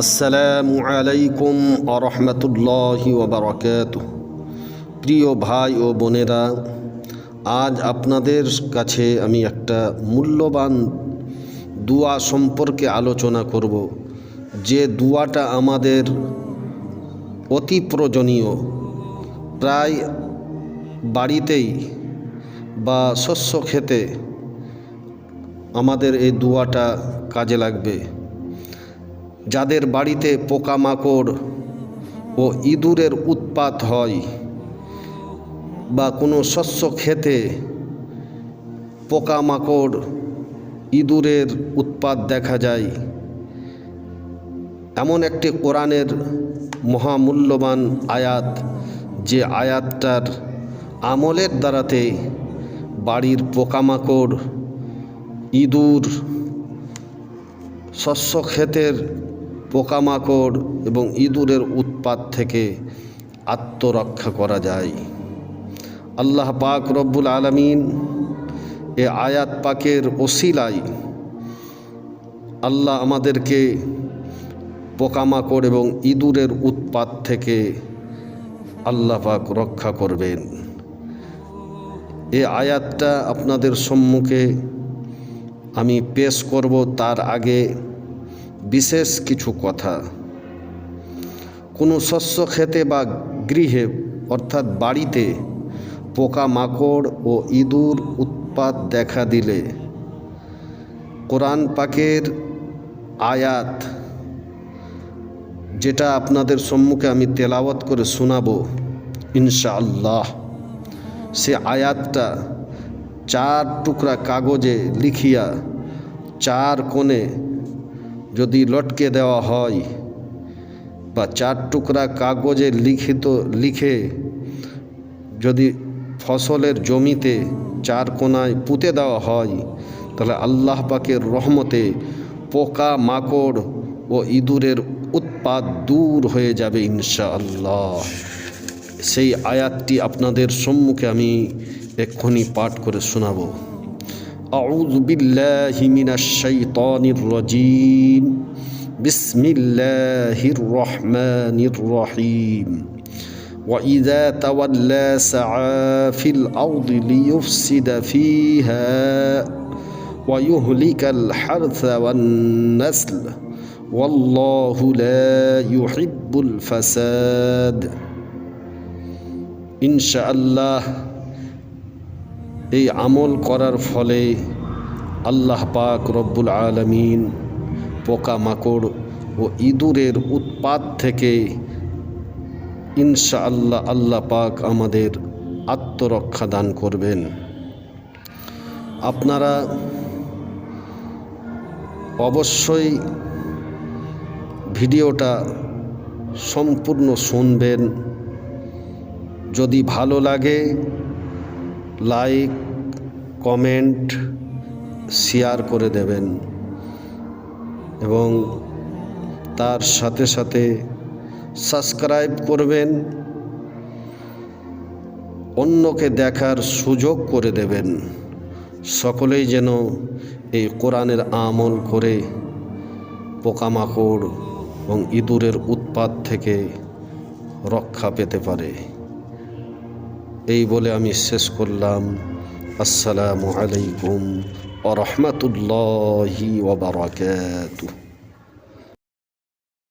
আসসালামু আলাইকুম আরহামতুল্লাহি ওবরাকাত প্রিয় ভাই ও বোনেরা, আজ আপনাদের কাছে আমি একটা মূল্যবান দুয়া সম্পর্কে আলোচনা করব। যে দুয়াটা আমাদের অতি প্রয়োজনীয়। প্রায় বাড়িতেই বা শস্য খেতে আমাদের এই দুয়াটা কাজে লাগবে। যাদের বাড়িতে পোকামাকড় ও ইঁদুরের উৎপাত হয় বা কোনো শস্য খেতে পোকামাকড়, ইঁদুরের উৎপাত দেখা যায়। এমন একটি কোরআনের মহামূল্যবান আয়াত, যে আয়াতটার আমলের দ্বারাতে বাড়ির পোকামাকড়, ইঁদুর, শস্য ক্ষেতের পোকামাকড় এবং ইঁদুরের উৎপাত থেকে আত্মরক্ষা করা যায়। আল্লাহ পাক রব্বুল আলমিন এ আয়াত পাকের ওসিলাই আল্লাহ আমাদেরকে পোকামাকড় এবং ইঁদুরের উৎপাত থেকে আল্লাহ পাক রক্ষা করবেন। এ আয়াতটা আপনাদের সম্মুখে আমি পেশ করব, তার আগে বিশেষ কিছু কথা। কোনো শস্য খেতে বা গৃহে, অর্থাৎ বাড়িতে পোকামাকড় ও ইঁদুর উৎপাত দেখা দিলে কোরআন পাকের আয়াত, যেটা আপনাদের সম্মুখে আমি তেলাওয়াত করে শোনাবো ইনশাআল্লাহ। সে আয়াতটা চার টুকরা কাগজে লিখিয়া চার কোণে যদি লটকে দেওয়া হয় বা চার টুকরা কাগজে লিখিত, লিখে যদি ফসলের জমিতে চার কোনায় পুঁতে দেওয়া হয়, তাহলে আল্লাহ পাকের রহমতে পোকা, মাকড় ও ইঁদুরের উৎপাদ দূর হয়ে যাবে ইনশাআল্লাহ। সেই আয়াতটি আপনাদের সম্মুখে আমি এক্ষুনি পাঠ করে শোনাব। أعوذ بالله من الشيطان الرجيم. بسم الله الرحمن الرحيم. وإذا تولى سعى في الأرض ليفسد فيها ويهلك الحرث والنسل والله لا يحب الفساد. إن شاء الله এই আমল করার ফলে আল্লাহ পাক রব্বুল আলমিন পোকামাকড় ও ইঁদুরের উৎপাত থেকে ইনশাআল্লাহ আল্লাহ পাক আমাদের আত্মরক্ষা দান করবেন। আপনারা অবশ্যই ভিডিওটা সম্পূর্ণ শুনবেন। যদি ভালো লাগে লাইক, কমেন্ট, শেয়ার করে দেবেন। এবং তার সাথে সাথে সাবস্ক্রাইব করবেন। অন্যকে দেখার সুযোগ করে দেবেন। সকলেই যেন এই কোরআনের আমল করে পোকামাকড় এবং ইঁদুরের উৎপাত থেকে রক্ষা পেতে পারে। এই বলে আমি শেষ করলাম। আসসালামু আলাইকুম আ রহমতুল্লাহি ওবরাকাতুহ